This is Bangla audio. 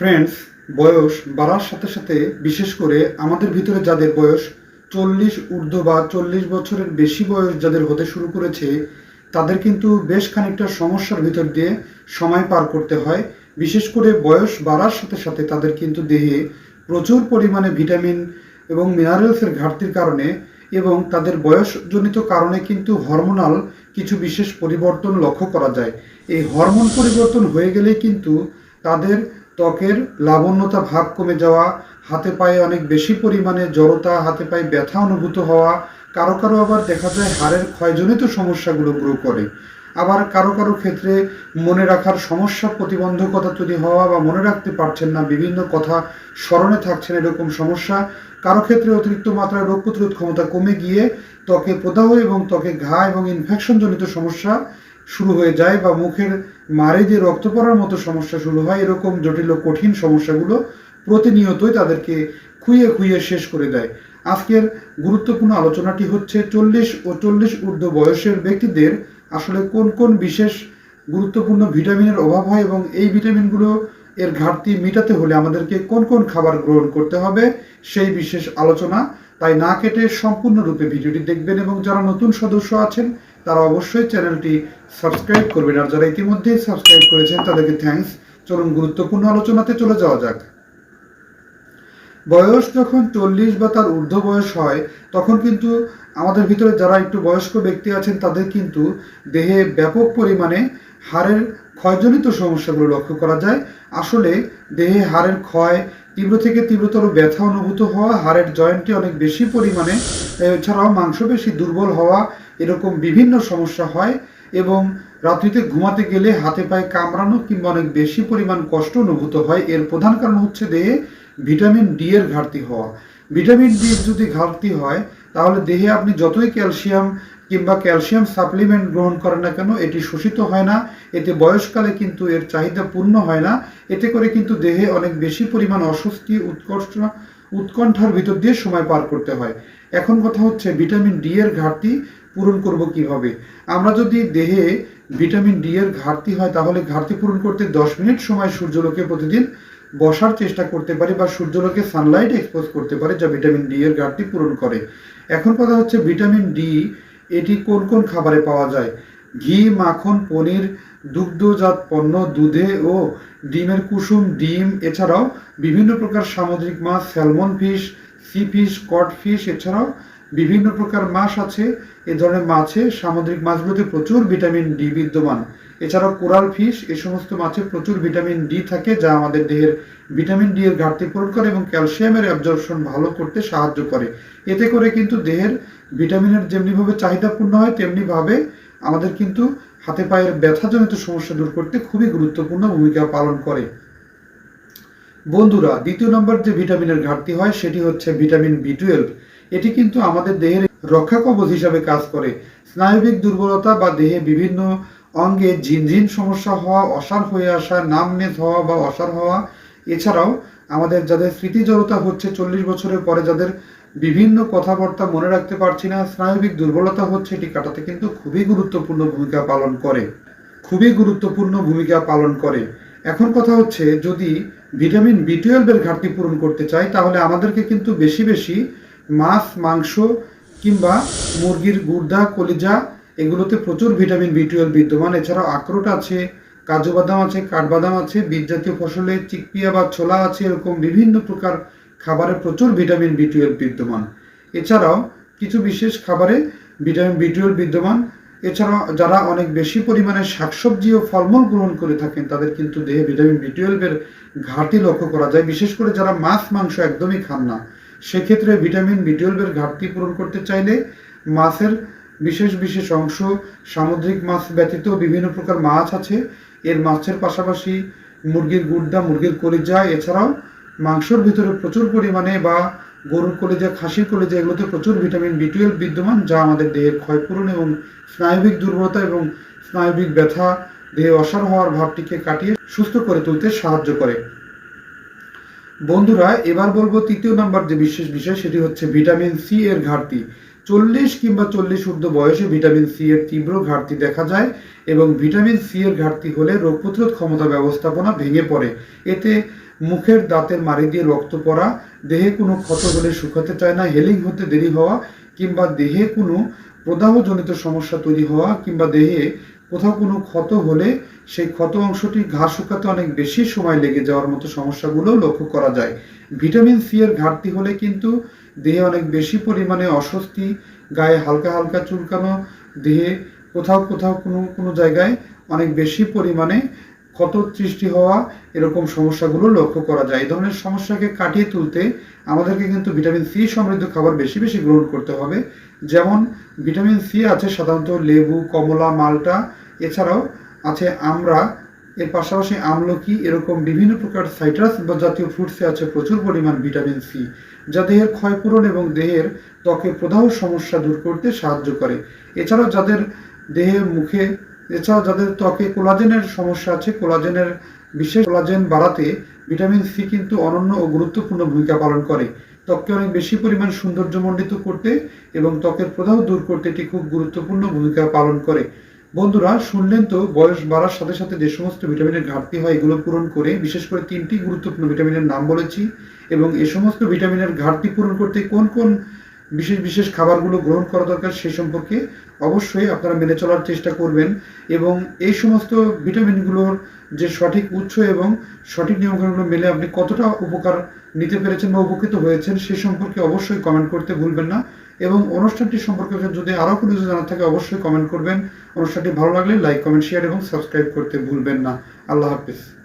ফ্রেন্ডস, বয়স বাড়ার সাথে সাথে বিশেষ করে আমাদের ভিতরে যাদের বয়স চল্লিশ ঊর্ধ্ব বা চল্লিশ বছরের বেশি বয়স যাদের হতে শুরু করেছে, তাদের কিন্তু বেশ খানিকটা সমস্যার ভিতর দিয়ে সময় পার করতে হয়। বিশেষ করে বয়স বাড়ার সাথে সাথে তাদের কিন্তু দেহে প্রচুর পরিমাণে ভিটামিন এবং মিনারেলসের ঘাটতির কারণে এবং তাদের বয়সজনিত কারণে কিন্তু হরমোনাল কিছু বিশেষ পরিবর্তন লক্ষ্য করা যায়। এই হরমোন পরিবর্তন হয়ে গেলেই কিন্তু তাদের ত্বকের লাবণ্যতা ভাব কমে যাওয়া, হাতে পায়ে অনেক বেশি পরিমাণে জড়তা, হাতে পায়ে ব্যথা অনুভূত হওয়া, কারও কারও আবার দেখা যায় হাড়ের ক্ষয়জনিত সমস্যাগুলো গ্রো করে। আবার কারও কারও ক্ষেত্রে মনে রাখার সমস্যা প্রতিবন্ধকতা তৈরি হওয়া বা মনে রাখতে পারছেন না, বিভিন্ন কথা স্মরণে থাকছেন এরকম সমস্যা। কারও ক্ষেত্রে অতিরিক্ত মাত্রায় রোগ প্রতিরোধ ক্ষমতা কমে গিয়ে ত্বকে প্রদাহ এবং ত্বকে ঘা এবং ইনফেকশনজনিত সমস্যা। শুরু হয়ে যায় বা মুখের মারে দিয়ে রক্ত পড়ার মতো সমস্যা শুরু হয়, এরকম জটিল কঠিন সমস্যাগুলো প্রতিনিয়তই তাদেরকে খুইয়ে খুইয়ে শেষ করে দেয়। আজকের গুরুত্বপূর্ণ আলোচনাটি হচ্ছে চল্লিশ ও চল্লিশ ঊর্ধ্ব বয়সের ব্যক্তিদের আসলে কোন কোন বিশেষ গুরুত্বপূর্ণ ভিটামিনের অভাব হয় এবং এই ভিটামিনগুলো এর ঘাটতি মেটাতে হলে আমাদেরকে কোন কোন খাবার গ্রহণ করতে হবে, সেই বিশেষ আলোচনা। তাই না কেটে সম্পূর্ণরূপে ভিডিওটি দেখবেন এবং যারা নতুন সদস্য আছেন তারা অবশ্যই চ্যানেলটি সাবস্ক্রাইব করবেন। আর যারা ইতিমধ্যেই সাবস্ক্রাইব করেছেন, তাদেরকে থ্যাঙ্কস চলুন গুরুত্বপূর্ণ আলোচনাতে চলে যাওয়া যাক। বয়স যখন চল্লিশ বা তার ঊর্ধ্ব বয়স হয়, তখন কিন্তু আমাদের ভিতরে যারা একটু বয়স্ক ব্যক্তি আছেন, তাদের কিন্তু দেহে ব্যাপক পরিমাণে হাড়ের ক্ষয়জনিত সমস্যাগুলো লক্ষ্য করা যায়। আসলে দেহে হাড়ের ক্ষয়, তীব্র থেকে তীব্রতর ব্যথা অনুভূত হওয়া, হাড়ের জয়েন্টে অনেক বেশি পরিমাণে, এছাড়াও মাংসপেশি দুর্বল হওয়া এরকম বিভিন্ন সমস্যা হয় এবং রাত্রিতে ঘুমাতে গেলে হাতে পায়ে কামড়ানো কিংবা অনেক বেশি পরিমাণ কষ্ট অনুভূত হয়। এর প্রধান কারণ হচ্ছে দেহে ভিটামিন ডি এর ঘাটতি হওয়া। ভিটামিন ডি এর যদি ঘাটতি হয়, তাহলে দেহে আপনি যতই ক্যালসিয়াম কিংবা ক্যালসিয়াম সাপ্লিমেন্ট গ্রহণ করেন না কেন, এটি শোষিত হয় না। এতে বয়সকালে কিন্তু এর চাহিদা পূর্ণ হয় না। এতে করে কিন্তু দেহে অনেক বেশি পরিমাণ অস্বস্তি উৎকর্ষ উৎকণ্ঠার ভিতর দিয়ে সময় পার করতে হয়। এখন কথা হচ্ছে ভিটামিন ডি এর ঘাটতি। পূরণ করব কীভাবে? আমরা যদি দেহে ভিটামিন ডি এর ঘাটতি হয়, তাহলে ঘাটতি পূরণ করতে দশ মিনিট সময় সূর্যলোকে প্রতিদিন বসার চেষ্টা করতে পারি বা সূর্যলোকে সানলাইট এক্সপোজ করতে পারে যা ভিটামিন ডি এর ঘাটতি পূরণ করে। এখন কথা হচ্ছে ভিটামিন ডি এটি কোন কোন খাবারে পাওয়া যায়? ঘি, মাখন, পনির, দুগ্ধজাত পণ্য, দুধে ও ডিমের কুসুম, ডিম, এছাড়াও বিভিন্ন প্রকার সামুদ্রিক মাছ salmon fish sea fish cod fish এছাড়াও বিভিন্ন প্রকার মাছ আছে, এ ধরনের মাছে, সামুদ্রিক মাছগুলোতে প্রচুর ভিটামিন ডি বিদ্যমান। এছাড়াও কোরাল ফিশ, এ সমস্ত মাছে প্রচুর ভিটামিন ডি থাকে যা আমাদের দেহের ভিটামিন ডি এর ঘাটতি পূরণ করে এবং ক্যালসিয়ামের অ্যাবজর্পশন ভালো করতে সাহায্য করে। এতে করে কিন্তু দেহের ভিটামিনের যেমনিভাবে চাহিদা পূর্ণ হয়, তেমনিভাবে আমাদের কিন্তু হাতে পায়ের ব্যথাজনিত সমস্যা দূর করতে খুবই গুরুত্বপূর্ণ ভূমিকা পালন করে। বন্ধুরা, দ্বিতীয় নম্বর যে ভিটামিনের ঘাটতি হয়, সেটি হচ্ছে ভিটামিন বি টুয়েলভ। এটি কিন্তু আমাদের দেহের রক্ষা কবচ হিসাবে কাজ করে। স্নায়বিক দুর্বলতা বা দেহে বিভিন্ন অঙ্গে ঝিনঝিন সমস্যা হওয়া অসার হয়ে আসা, নামনেস হওয়া বা অসার হওয়া, এছাড়াও আমাদের যাদের স্মৃতি জড়তা হচ্ছে চল্লিশ বছরের পরে যাদের বিভিন্ন কথাবার্তা মনে রাখতে পারছি না, স্নায়বিক দুর্বলতা হচ্ছে এটি কাটাতে কিন্তু খুবই গুরুত্বপূর্ণ ভূমিকা পালন করে। খুবই গুরুত্বপূর্ণ ভূমিকা পালন করে। এখন কথা হচ্ছে, যদি ভিটামিন বি টুয়েলভের ঘাটতি পূরণ করতে চাই, তাহলে আমাদেরকে কিন্তু বেশি বেশি মাছ, মাংস কিংবা মুরগির গুর্দা, কলিজা, এগুলোতে প্রচুর ভিটামিন বি টুয়েলভ বিদ্যমান। এছাড়াও আখরোট আছে, কাজু বাদাম আছে, কাঠবাদাম আছে, বীজ জাতীয় ফসলে চিকপিয়া বা ছোলা আছে, এরকম বিভিন্ন প্রকার খাবারে প্রচুর ভিটামিন বি টুয়েলভ বিদ্যমান। এছাড়াও কিছু বিশেষ খাবারে ভিটামিন বি টুয়েলভ বিদ্যমান। এছাড়াও যারা অনেক বেশি পরিমাণে শাকসবজি ও ফলমূল গ্রহণ করে থাকেন, তাদের কিন্তু দেহে ভিটামিন বি টুয়েলভের ঘাটতি লক্ষ্য করা যায়। বিশেষ করে যারা মাছ, মাংস একদমই খান না সেক্ষেত্রে ভিটামিন বি টুয়েলভের ঘাটতি পূরণ করতে চাইলে মাছের বিশেষ বিশেষ অংশ, সামুদ্রিক মাছ ব্যতীত বিভিন্ন প্রকার মাছ আছে। এর মাছের পাশাপাশি মুরগির গুর্দা মুরগির কলিজা, এছাড়াও মাংসর ভিতরে প্রচুর পরিমাণে বা গরুর কলিজা, খাসির কলিজা, এগুলোতে প্রচুর ভিটামিন বি টুয়েলভ বিদ্যমান, যা আমাদের দেহের ক্ষয়পূরণ এবং স্নায়বিক দুর্বলতা এবং স্নায়বিক ব্যথা, দেহে অসার হওয়ার ভাবটিকে কাটিয়ে সুস্থ করে তুলতে সাহায্য করে। বন্ধুরা, এবার বলব তৃতীয় নাম্বার যে বিশেষ বিষয়, সেটি হচ্ছে ভিটামিন সি এর ঘাটতি। চল্লিশ কিংবা চল্লিশ ঊর্ধ্ব বয়সে ভিটামিন সি এর তীব্র ঘাটতি দেখা যায় এবং ভিটামিন সি এর ঘাটতি হলে রোগ প্রতিরোধ ক্ষমতা ব্যবস্থাপনা ভেঙে পড়ে। এতে মুখের দাঁতের মারি দিয়ে রক্ত পড়া, দেহে কোনো ক্ষত হলে শুকাতে চায় না, হেলিং হতে দেরি হওয়া কিংবা দেহে কোনো প্রদাহজনিত সমস্যা তৈরি হওয়া কিংবা দেহে কোথাও কোনো ক্ষত হলে সেই ক্ষত অংশটি ঘা শুকাতে অনেক বেশি সময় লেগে যাওয়ার মতো সমস্যাগুলো লক্ষ্য করা যায়। ভিটামিন সি এর ঘাটতি হলে কিন্তু দেহে অনেক বেশি পরিমাণে অস্বস্তি, গায়ে হালকা হালকা চুলকানো, দেহে কোথাও কোথাও কোনো কোনো জায়গায় অনেক বেশি পরিমাণে ক্ষত সৃষ্টি হওয়া এরকম সমস্যাগুলো লক্ষ্য করা যায়। এই ধরনের সমস্যাকে কাটিয়ে তুলতে আমাদেরকে কিন্তু ভিটামিন সি সমৃদ্ধ খাবার বেশি বেশি গ্রহণ করতে হবে। যেমন ভিটামিন সি আছে সাধারণত লেবু, কমলা, মালটা এছাড়াও আছে আমরা, এর পাশাপাশি আমলকি এরকম বিভিন্ন প্রকার সাইট্রাস বা জাতীয় ফ্রুটসে আছে প্রচুর পরিমাণ ভিটামিন সি, যা দেহের ক্ষয়পূরণ এবং দেহের ত্বকে প্রদাহ সমস্যা দূর করতে সাহায্য করে। এছাড়াও যাদের দেহের মুখে, এছাড়াও যাদের ত্বকে কোলাজেনের সমস্যা আছে, কোলাজেনের বিশেষ কোলাজেন বাড়াতে ভিটামিন সি কিন্তু অনন্য ও গুরুত্বপূর্ণ ভূমিকা পালন করে। ত্বককে অনেক বেশি পরিমাণ সৌন্দর্যমণ্ডিত করতে এবং ত্বকের প্রদাহ দূর করতে এটি খুব গুরুত্বপূর্ণ ভূমিকা পালন করে। বন্ধুরা, শুনলেন তো, বয়স বাড়ার সাথে সাথে যে সমস্ত ভিটামিনের ঘাটতি হয়, এগুলো পূরণ করে বিশেষ করে তিনটি গুরুত্বপূর্ণ ভিটামিনের নাম বলেছি এবং এ সমস্ত ভিটামিনের ঘাটতি পূরণ করতে কোন কোন বিশেষ বিশেষ খাবারগুলো গ্রহণ করা দরকার সে সম্পর্কে অবশ্যই আপনারা মেনে চলার চেষ্টা করবেন এবং এই সমস্ত ভিটামিনগুলোর যে সঠিক উৎস এবং সঠিক নিয়মকানুনগুলো মেলে আপনি কতটা উপকার নিতে পেরেছেন বা উপকৃত হয়েছেন সে সম্পর্কে অবশ্যই কমেন্ট করতে ভুলবেন না। এবং অনুষ্ঠানটি সম্পর্কে যদি আরও কোনো কিছু জানার থাকে অবশ্যই কমেন্ট করবেন। অনুষ্ঠানটি ভালো লাগলে লাইক কমেন্ট শেয়ার এবং সাবস্ক্রাইব করতে ভুলবেন না। আল্লাহ হাফিজ।